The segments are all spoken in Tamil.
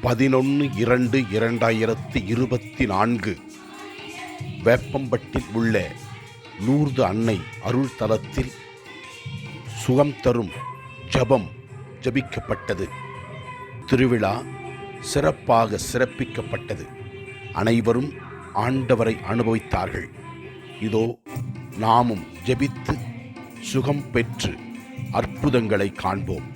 பதினொன்று இரண்டு இரண்டாயிரத்தி இருபத்தி நான்கு. வேப்பம்பட்டில் உள்ள நூர்து அன்னை அருள் தலத்தில் சுகம் தரும் ஜபம் ஜபிக்கப்பட்டது. திருவிழா சிறப்பாக சிறப்பிக்கப்பட்டது. அனைவரும் ஆண்டவரை அனுபவித்தார்கள். இதோ நாமும் ஜெபித்து சுகம் பெற்று அற்புதங்களை காண்போம்.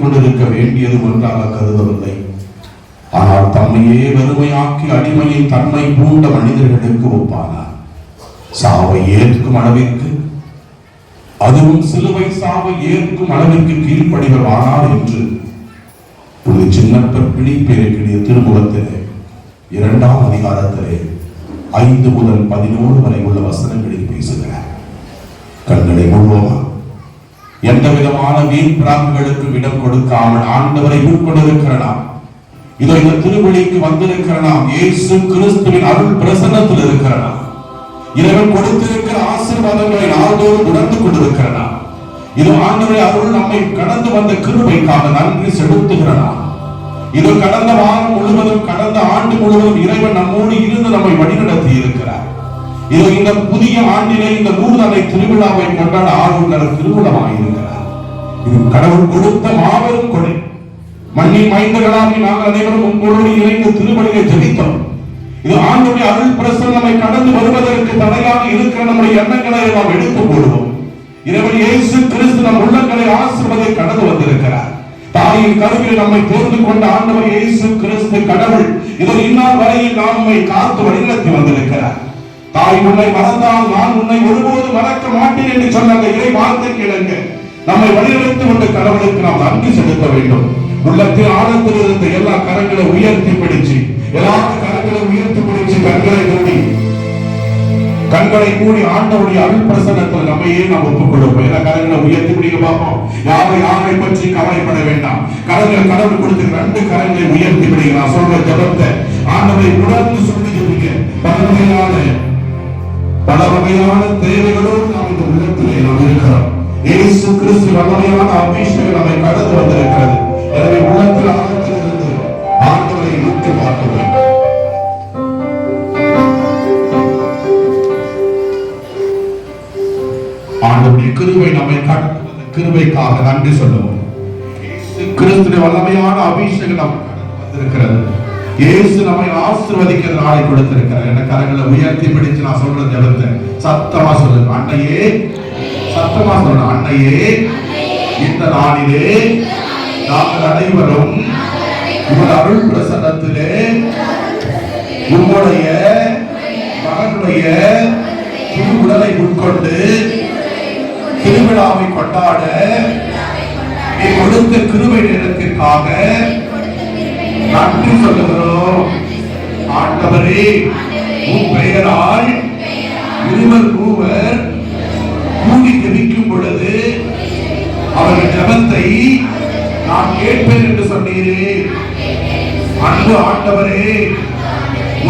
கொண்டிருக்க வேண்டியது ஒன்றாக கருதவில்லை. ஆனால் தம்மையே வெறுமையாக்கி அடிமையின் தன்மை பூண்ட மனிதர்களுக்கு ஒப்பானார். சாவை ஏற்கும் அளவிற்கு அதுவும் சிலுவை சாவை ஏற்கும் அளவிற்கு கீழ்ப்படிவர் ஆனார் என்று ஒரு சின்னப்பர் பிடிப்பெருக்கிய திருமுகத்திலே இரண்டாம் அதிகாரத்திலே ஐந்து முதல் பதினோரு வரை உள்ள வசனங்களில் பேசுகிறார். கண்களை மூடுவோமா? எந்த விதமான வீண் பிராங்குகளுக்கு இடம் கொடுக்காமல் ஆண்டவரை உட்கொண்டிருக்கிற நாம். இதோ இந்த திருவழிக்கு வந்திருக்கிற நாம் இயேசு கிறிஸ்துவின் அருள் பிரசன்னத்தில் இருக்கிற நாம். இறைவன் கொடுத்திருக்கிற ஆசீர்வாதங்களை நாள்தோறும் உணர்ந்து கொண்டிருக்கிற நாம். இது ஆண்டவரை அருள் நம்மை கடந்து வந்த கிருபைக்காக நன்றி செலுத்துகிற நாம். இது கடந்த வாரம் முழுவதும் கடந்த ஆண்டு முழுவதும் இறைவன் நம்மோடு இருந்து நம்மை வழிநடத்தி இருக்கிறார் இது இந்த புதிய ஆண்டிலே இந்த நூறுதலை திருவிழாவை கொண்டாட ஆர்வலர் திருவிழமாக இருக்கிறார் இது கடவுள் கொடுத்த மாபெரும் கொடை. மண்ணின் மைந்தர்களாகி நாங்கள் அனைவரும் உங்களோடு இணைந்து திருவடியை ஜெபித்தோம். இது ஆண்டுடைய அருள் பிரசன்னமை கடந்து வருவதற்கு தடையாக இருக்கிற நம்முடைய எண்ணங்களை நாம் எடுத்து போடுவோம் இறைவன் இயேசு கிறிஸ்து நம் உள்ளங்களை ஆசிர்வதை கடந்து வந்திருக்கிறார். தாயின் கருவில் நம்மை தேர்ந்து கொண்ட ஆண்டவர் இயேசு கிறிஸ்து கடவுள். இதோ இந்நாள் வரையில் நம்மை காத்து வழிநடத்தி வந்திருக்கிறார். தாய் உன்னை மறந்தால் நான் உன்னை ஒருபோது மறக்க மாட்டேன் என்று சொன்ன அந்த இறை வார்த்தை கிழங்க நம்மை வழிநடத்தி கொண்டு கடவுளுக்கு நாம் நன்றி செலுத்த வேண்டும். உள்ளத்தில் ஆழத்தில் இருந்த எல்லா கரங்களை உயர்த்தி பிடிச்சு எல்லா கரங்களை உயர்த்தி பிடிச்சு கண்களை மூடி கண்களை மூடி ஆண்டவுடைய அருள் பிரசன்னத்தில் நம்மையே நாம் ஒப்புக் கொடுப்போம். எல்லா கரங்களை உயர்த்தி பிடிக்க பார்ப்போம். யாரும் யாரை பற்றி கவலைப்பட வேண்டாம். கரங்களை கடவுள் கொடுத்து ரெண்டு கரங்களை உயர்த்தி பிடிக்க நான் சொல்ற ஜபத்தை ஆண்டவை உணர்ந்து சொல்லி ஜபிக்க பல பல வகையான தேவைகளோடு நாம் இந்த உள்ளத்திலே நாம் இருக்கிறோம் இயேசு கிறிஸ்து வல்லமையான அபிஷேகம் நம்மை கடந்து வந்திருக்கிறது. எனவே உள்ளத்தில் ஆழத்திலிருந்து ஆண்டவரை நோக்கி பார்க்க வேண்டும் ஆண்டவருடைய கிருபை நம்மை கடந்து வந்த கிருபைக்காக நன்றி சொல்லுவோம். கிறிஸ்துடைய வல்லமையான அபிஷேகம் நமக்கு கடந்து வந்திருக்கிறது. இயேசு நம்மை ஆசிர்வதிக்கிற நாளை கொடுத்திருக்கிறார். கரங்களை உயர்த்தி பிடிச்சு நான் சொல்ற ஜபத்தை சத்தமா சொல்லு. அன்னையே சத்தமா சொல்லணும் அன்னையே இந்த நாளிலே நாங்கள் அனைவரும் உங்கள் அருள் பிரசன்னத்திலே உங்களுடைய மகனுடைய திரு உடலை உட்கொண்டு திருவிழாவை கொண்டாட நீ கொடுத்த கிருமை நேரத்திற்காக நன்றி சொல்லுகிறோம். ஆண்டவரே உன் பெயரால் இருவர் மூவர் கூடி ஜபிக்கும் பொழுது அவர்கள் ஜெபத்தை நான் கேட்பேன் என்று சொன்னீரே. அன்பு ஆண்டவரே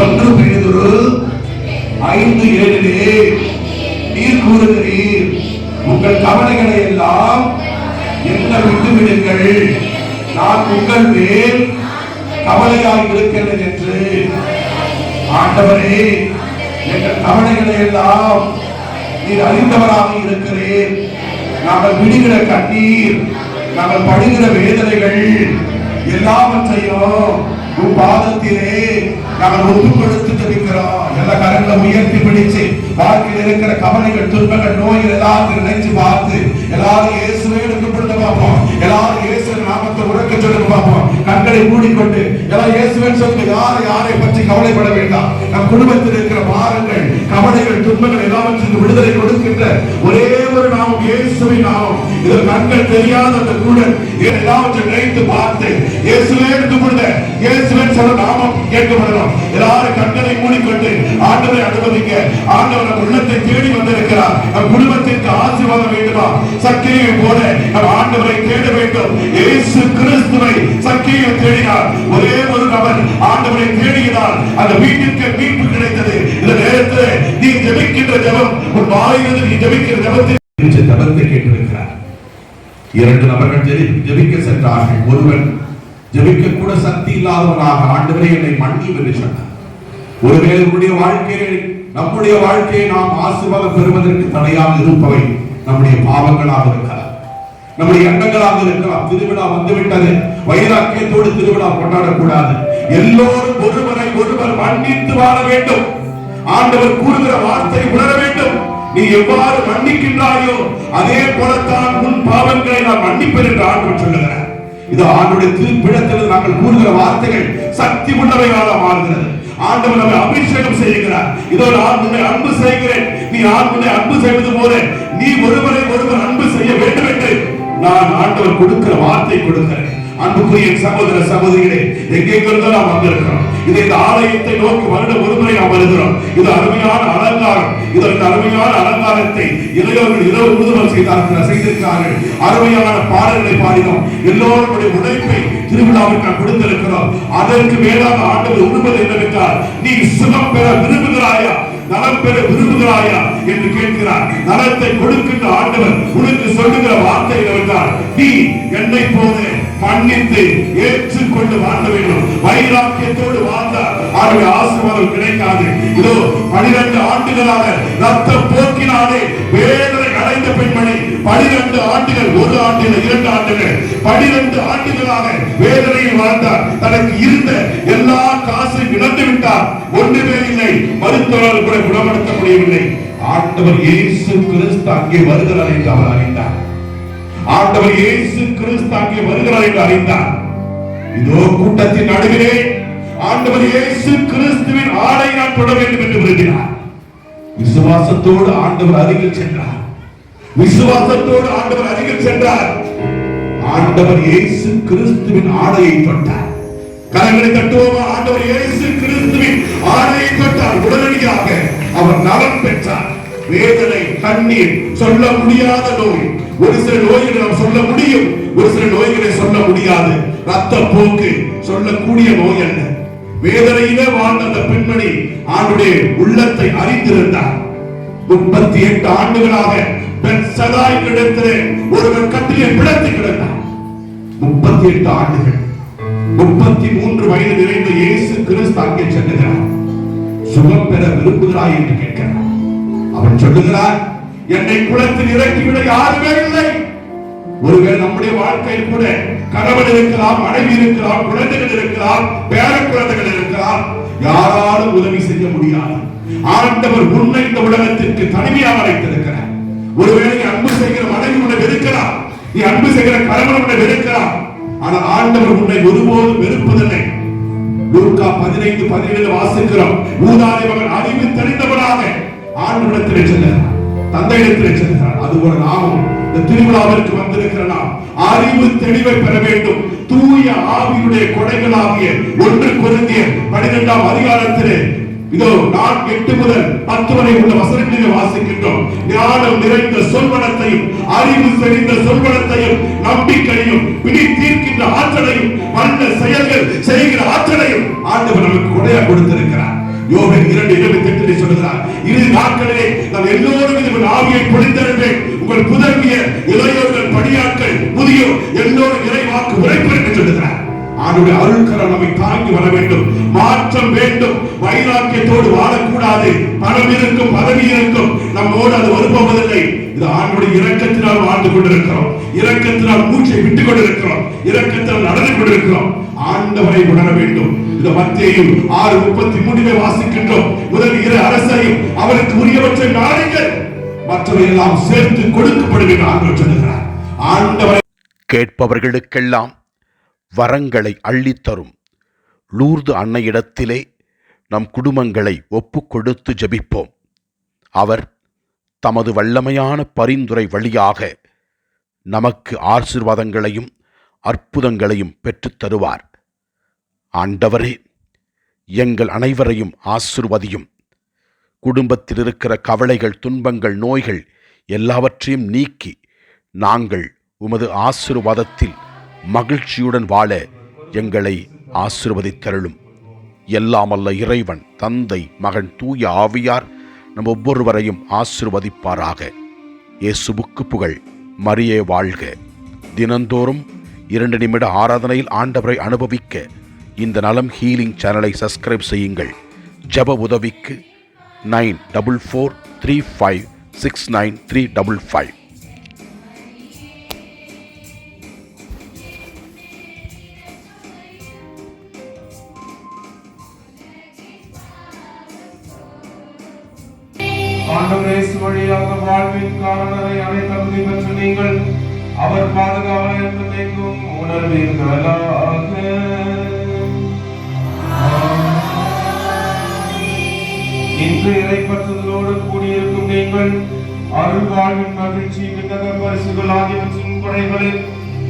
ஒன்று பேதுரு ஐந்து ஏழிலே நீர் கூறுகிறீர். உங்கள் கவலைகளை எல்லாம் என்ன விட்டு விடுங்கள். நான் உங்கள் மேல் கவலையாக இருக்கிறேன் என்று. ஆண்டவரே எங்கள் கவலைகளை எல்லாம் நீர் அறிந்தவராக இருக்கிறேன் நாங்கள் விடுகிற கண்ணீர் நாங்கள் படுகிற வேதனைகள் எல்லாவற்றையும் உன் பாதத்திலே நாங்கள் ஒப்புக்கொடுத்து ஜபிக்கிறோம் எல்லா கரங்களை உயர்த்தி பிடிச்சு வாழ்க்கையில் இருக்கிற கவலைகள் துன்பங்கள் நோய்கள் எல்லாத்தையும் நினைச்சு பார்த்து எல்லாரும் இயேசுவே எடுக்கப்படுத்த பார்ப்போம். எல்லாரும் இயேசு நாமத்தை உறக்க சொல்லுங்க பார்ப்போம். கண்களை மூடிக்கொண்டு எல்லாம் இயேசுவன் சொல்லுங்க யாரை யாரை பற்றி கவலைப்பட வேண்டாம். நம் குடும்பத்தில் இருக்கிற பாரங்கள் கவலைகள் துன்பங்கள் எல்லாம் விடுதலை கொடுக்கின்ற ஒரே ஒரு நாமம் இயேசுவின் நாமம். இது கண்கள் தெரியாத அந்த குருடன் எல்லாவற்றையும் நினைத்து பார்த்து இயேசுவே எடுக்கப்படுத இயேசுவின் சொல்ல நாமம் எல்லாரும் கண்களை மூடிக்கொண்டு ஆண்டவரை அனுமதிக்க ஆண்டவர் நம் உள்ளத்தை தேடி வந்திருக்கிறார். நம் குடும்பத்திற்கு ஆசீர்வாதம் வேண்டுமா? சக்கிரியை போல நம் ஆண்டவரை தேட வேண்டும். இயேசு கிறிஸ்துவை சக்கிரியை தேடினார். ஒரே ஒரு நபர் ஆண்டவரை தேடினார் அந்த வீட்டிற்கு மீட்பு கிடைத்தது. இந்த நேரத்தில் நீ ஜெபிக்கின்ற ஜெபம் உன் வாயிலிருந்து நீ ஜெபிக்கிற ஜெபத்தில் இரண்டு நபர்கள் ஜெபிக்க சென்றார்கள். ஒருவன் ஜெபிக்க கூட சக்தி இல்லாதவனாக ஆண்டவரே என்னை மன்னியும் என்று சொன்னார். ஒருவேளை உங்களுடைய வாழ்க்கையை நம்முடைய வாழ்க்கையை நாம் ஆசீர்வாதம் பெறுவதற்கு தடையாக இருப்பவை நம்முடைய பாவங்களாக இருக்கலாம். நம்முடைய எண்ணங்களாக இருக்கலாம். திருவிழா வந்துவிட்டது. வைராக்கியத்தோடு திருவிழா கொண்டாடக்கூடாது. எல்லோரும் ஒருவரை ஒருவர் மன்னித்து வாழ வேண்டும். ஆண்டவர் கூறுகிற வார்த்தை உணர வேண்டும். நீ எவ்வாறு மன்னிக்கின்றாயோ அதே போலத்தான் உன் பாவங்களை நான் மன்னிப்பேன் என்று ஆண்டு சொல்லுகிறார். இது ஆண்டுடைய திருப்பிடத்தில் நாங்கள் கூறுகிற வார்த்தைகள் சக்தி உள்ளவையாக மாறுகிறது. ஆண்டவர் நம்மை அபிஷேகம் செய்கிறார். இதோ நான் உன்னை அன்பு செய்கிறேன். நீ ஆண் உன்னை அன்பு செய்வது போல நீ ஒருவரை ஒருவர் அன்பு செய்ய வேண்டும் என்று நான் ஆண்டவர் கொடுக்கிற வார்த்தை கொடுக்கிறேன். அன்புக்குரிய சகோதர சகோதரிகளே எங்கெங்கிருந்தோ நாம் வந்திருக்கிறோம். இது இந்த ஆலயத்தை நோக்கி வருட ஒருமுறை நாம் வருகிறோம். இது அருமையான அலங்காரம். இது இந்த அருமையான அலங்காரத்தை இளையோர்கள் இரவு முழுவதும் செய்தார்கள் செய்திருக்கிறார்கள். அருமையான பாடல்களை பாடினோம். எல்லோருடைய உழைப்பை திருவிழாவுக்கு நாம் கொடுத்திருக்கிறோம். அதற்கு மேலாக ஆண்டவர் உண்பது என்னவென்றால் நீ சுகம் பெற விரும்புகிறாயா? நலம் பெற விரும்புகிறாயா? என்று கேட்கிறார். நலத்தை கொடுக்கின்ற ஆண்டவர் உனக்கு சொல்லுகிற வார்த்தை என்னவென்றால் நீ என்னை போல மன்னித்து ஏற்றுக்கொண்டு வாழ வேண்டும். வைராக்கியத்தோடு வாழ்ந்தால் அவருடைய ஆசீர்வாதம் கிடைக்காது. இதோ பனிரெண்டு ஆண்டுகளாக ரத்த போக்கினாலே வேதனை அடைந்த பெண்மணி பனிரெண்டு ஆண்டுகள் ஒரு ஆண்டு இரண்டு ஆண்டுகள் பனிரெண்டு ஆண்டுகளாக வேதனையில் வாழ்ந்தார். தனக்கு இருந்த எல்லா காசையும் இழந்து விட்டார். ஒன்றுமே இல்லை மருத்துவர்கள் கூட குணப்படுத்த முடியவில்லை. ஆண்டவர் இயேசு கிறிஸ்து அங்கே வருகிறார் என்று அவர் அறிந்தார். ஆண்டவர் இயேசு கிறிஸ்து அங்கே வருகிறார் என்று அறிந்தார். இதோ கூட்டத்தின் நடுவிலே ஆண்டவர் இயேசு கிறிஸ்துவின் ஆடை நான் தொட வேண்டும் என்று விரும்பினார். விசுவாசத்தோடு ஆண்டவர் அருகில் சென்றார். விசுவாசத்தோடு ஆண்டவர் அருகில் சென்றார். ஆண்டவர் இயேசு கிறிஸ்துவின் ஆடையை தொட்டார். கரங்களை தட்டுவோமா? ஆண்டவர் இயேசு கிறிஸ்துவின் ஆடையை தொட்டார். உடனடியாக அவர் நலம் பெற்றார். வேதனை கண்ணீர் சொல்ல முடியாத நோய் ஒரு சில நோய்களை நாம் சொல்ல முடியும். ஒரு சில நோய்களை சொல்ல முடியாது. ரத்த போக்கு சொல்லக்கூடிய நோய் அல்ல. வேதனையில வாழ்ந்த அந்த பெண்மணி ஆண்டுடைய உள்ளத்தை அறிந்திருந்தார். முப்பத்தி எட்டு ஆண்டுகளாக பெட்சதாய் கிடத்திலே ஒருவர் கட்டிலே பிடத்து கிடந்தார் முப்பத்தி எட்டு ஆண்டுகள். முப்பத்தி மூன்று வயது நிறைந்த இயேசு கிறிஸ்து அங்கே செல்லுகிறார். சுகம் பெற விரும்புகிறாய் என்று கேட்கிறார். அவன் சொல்லுகிறார் என்னை குளத்தில் இறக்கிவிட யாருமே இல்லை. ஒருவேளை நம்முடைய வாழ்க்கையில் கூட கணவன் இருக்கலாம் மனைவி இருக்கலாம் குழந்தைகள் இருக்கலாம் பேர குழந்தைகள் இருக்கலாம். யாராலும் உதவி செய்ய முடியாது. ஆண்டவர் உன்னை இந்த உலகத்திற்கு தனிமையாக வைத்திருக்கிறார். ஒருவேளை அன்பு செய்கிற மனைவி உன்னை வெறுக்கலாம். நீ அன்பு செய்கிற கணவன் உன்னை வெறுக்கலாம். ஆனால் ஆண்டவர் உன்னை ஒருபோதும் வெறுப்பதில்லை. லூக்கா பதினைந்து பதினேழு வாசிக்கிறோம். ஊதாரி மகன் அறிவு தெரிந்தவனாக ஆண்டவரிடத்திலே செல்லுகிறார் தந்தையிடத்திலே அது ஒரு நாமம் இந்த திருவிழாவிற்கு வந்திருக்கிற நாம் அறிவு தெளிவை பெற வேண்டும். தூய ஆவியுடைய கொடைகளாகிய ஒன்று குருந்திய பனிரெண்டாம் அதிகாரத்திலே இதோ நான் எட்டு முதல் பத்து வரை உள்ள வசனங்களில் வாசிக்கின்றோம். ஞானம் நிறைந்த சொல்வனத்தையும் அறிவு தெரிந்த சொல்வனத்தையும் நம்பிக்கையும் பிடி தீர்க்கின்ற ஆற்றலையும் வந்த செயல்கள் செய்கிற ஆற்றலையும் ஆண்டவர் நமக்கு கொடையா கொடுத்திருக்கிறார். யோகன் இரண்டு இருபத்தி எட்டிலே சொல்கிறார் இறுதி நாட்களிலே நாம் எல்லோரும் ஆவியை பொழிந்தருவேன் உங்கள் புதல்விய இளையோர்கள் படி முதியோர் எல்லோரும் இறைவாக்கு உரைப்பெருக்க சொல்லுகிறார் அவருடைய அருள்கரம் நம்மை தாங்கி வர வேண்டும். மாற்றம் வேண்டும். வைராக்கியத்தோடு வாழக்கூடாது. பணம் இருக்கும் பதவி இருக்கும். நம்மோடு அது வருபவதில்லை. இது ஆண்டுடைய இரக்கத்தினால் வாழ்ந்து கொண்டிருக்கிறோம். இரக்கத்தினால் மூச்சை விட்டுக் கொண்டிருக்கிறோம். இரக்கத்தினால் நடந்து கொண்டிருக்கிறோம். ஆண்டவரை உணர வேண்டும். இந்த மத்தியையும் ஆறு முப்பத்தி மூணிலே வாசிக்கின்றோம். முதல் இரு அரசையும் அவருக்கு உரியவற்றை நாடுங்கள். மற்றவையெல்லாம் சேர்த்து கொடுக்கப்படும் ஆண்டவர் சொல்லுகிறார். ஆண்டவரை கேட்பவர்களுக்கெல்லாம் வரங்களை அள்ளித்தரும். லூர்து அன்னையிடத்திலே நம் குடும்பங்களை ஒப்பு கொடுத்து ஜபிப்போம். அவர் தமது வல்லமையான பரிந்துரை வழியாக நமக்கு ஆசீர்வாதங்களையும் அற்புதங்களையும் பெற்றுத் தருவார். ஆண்டவரே எங்கள் அனைவரையும் ஆசிர்வதியும். குடும்பத்தில் இருக்கிற கவலைகள் துன்பங்கள் நோய்கள் எல்லாவற்றையும் நீக்கி நாங்கள் உமது ஆசிர்வாதத்தில் மகிழ்ச்சியுடன் வாழ எங்களை ஆசீர்வதித்தருளும். எல்லாமல்ல இறைவன் தந்தை மகன் தூய ஆவியார் நம் ஒவ்வொருவரையும் ஆசிர்வதிப்பாராக. இயேசுபுக்கு புகழ். மரியே வாழ்க. தினந்தோறும் இரண்டு நிமிட ஆராதனையில் ஆண்டவரை அனுபவிக்க இந்த நலம் ஹீலிங் சேனலை சப்ஸ்கிரைப் செய்யுங்கள். ஜப உதவிக்கு nine double four three five six nine three double five வழியாக வாழ்வின் காரணரை அனைத்தகுதி பெற்று நீங்கள் அவர் பாதுகாவலை என்றென்றைக்கும் உணர்வீர்களாக. இன்று இறைப்பற்றுதலோடு கூடியிருக்கும் நீங்கள் அருள் வாழ்வின் மகிழ்ச்சி விண்ணக பரிசுகள் ஆகியவற்றின் படைகளை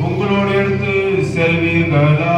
உங்களோடு எடுத்து செல்வீர்களா?